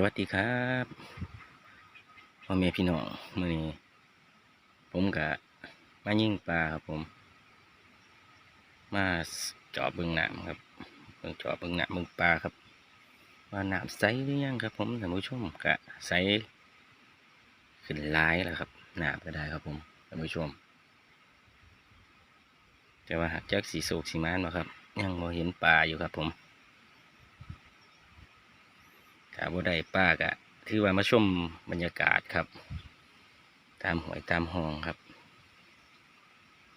สวัสดีครับพ่อแม่พี่น้องมื่อนี้ ผมกะมายิ่งปลาครับผม มาจาะเบิ่งน้ำครับเบิ่งจาะเบิ่งน้ำเบิ่งปลาครับ ว่าน้ำใสหรือยังครับ ผมท่านผู้ชมกะใสขึ้นหลายแล้วครับน้ำก็ได้ครับผมท่านผู้ชม แต่ว่าหากแจากสีโศกสีมานมาครับ ยังมเห็นปลาอยู่ครับผม ถ้าบ่ได้ป้ากะถือว่ามาชมบรรยากาศครับ ตามหวยตามห้องครับ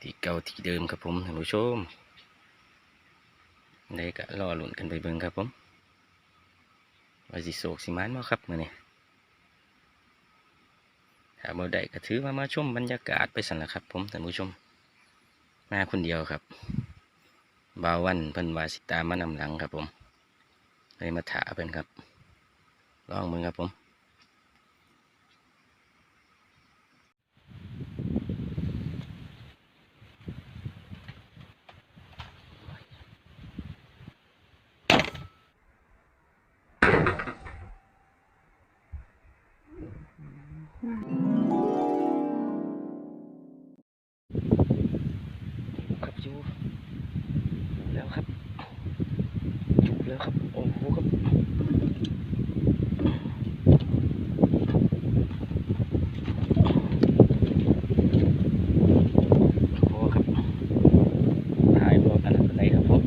ที่เก่าที่เดิมครับผมท่านผู้ชมได้กะรอหลุนกันไปเบิ่งครับผมว่าสิโศกสิมานบ่ครับมือนี้ถ้าบ่ได้ก็ถือว่ามาชมบรรยากาศไปสั่นละครับ ผมท่านผู้ชมมาคนเดียวครับบ่าววันเพิ่นว่าสิตามมานำหลังครับผมเลยมาถาเพิ่นครับ ลองมึงครับผมครับจูแล้วครับจูแล้วครับโอ้โหครับ โอ้ครับถ่ายรวมกันอะไรครับผม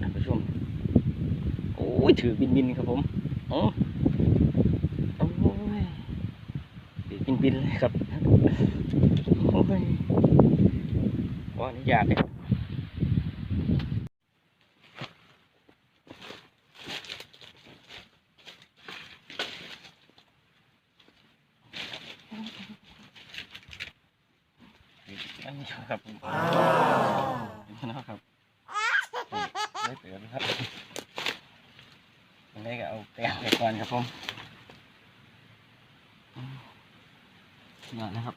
ท่านผู้ชม โอ้ ยถือบินบินครับผมโอ้โอ้ยถือบินบินเลยครับโอ้ยขออนุญาตเลยครับอันนี้ครับผมนะครับได้เตือนครับยัง ไงก็เอาแต้มไปก่อนครับผมนี่นะครับ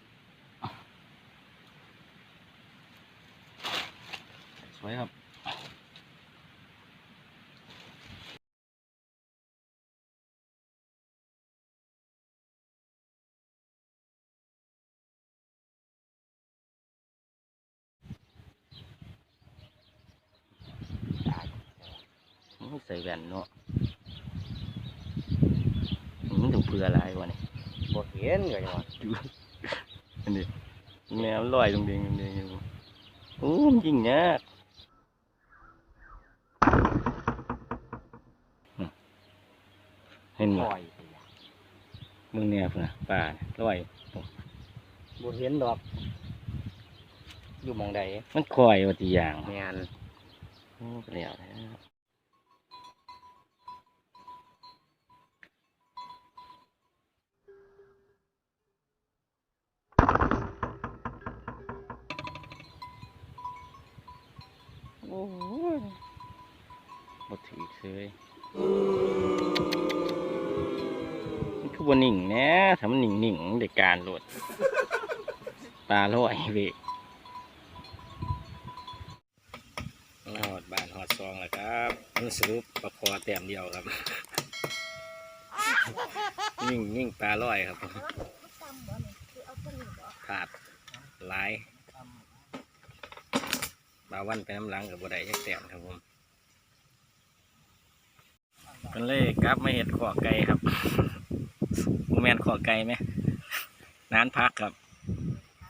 สวยครับใส่แว่นเนาะ เพื่ออะไรวะเนี่ยบ่เห็นก็ยังว่าอันนี้แนวลอยตรงเดียงตรงเดียงอยู่โอ้มันยิงยากอืมเห็นปบ่ล่อยมึงเนี่ยพุ่นน่ะป่าลอยบ่เห็นดอก อยู่หมองใดมันคอยว่าตีอย่างแม่นโอ้เปลี่ยวแล้ว โอ้ยบดถือเลยมันคือบนนิ่งแหนะถ้ามันนิ่งนิ่งๆเด็กการโหลดปลาลอยเวกหอดบานหอดซองแล้วครับมันสรุปปลาคอแต้มเดียวครับ ยิ่งยิ่งปลาลอยครับผาดหลาย บาวันไปน้ำหลังกับบัได้ยักแต้มครับผมเป็นเลยกลับมาเห็ดขอไก่ครับโมแมนขอไก่ไหมนานพักครับ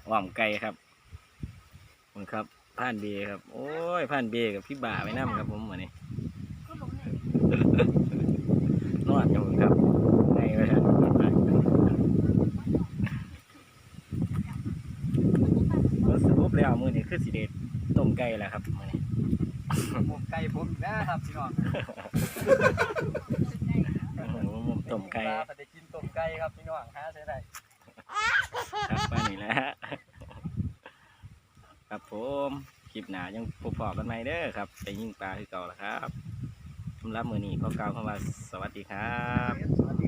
ว่อมไก่ครับบคุณครับผ่านเบครับ โอ้ยผ่านเบกับพี่บ่าไปน้ำครับผมวันนี้นวดอยู่ครับในไว้ครับก็สรุปแล้วมือนี้คือสีเด็ด ต้มไก่แล้วครับมื้อนี้หมกไก่ผมอีกแล้วครับพี่น้องโอ้โหมุมต้มไก่ปลาได้กินต้มไก่ครับพี่น้องหาใช้ได้ครับป้านี่แหละครับผมคลิปหนายังพบพอกันไหมเด้อครับไปยิงปลาคือเก่าแล้วครับสำหรับมือนี้ขอกล่าวคำว่าสวัสดีครับ สวัสดี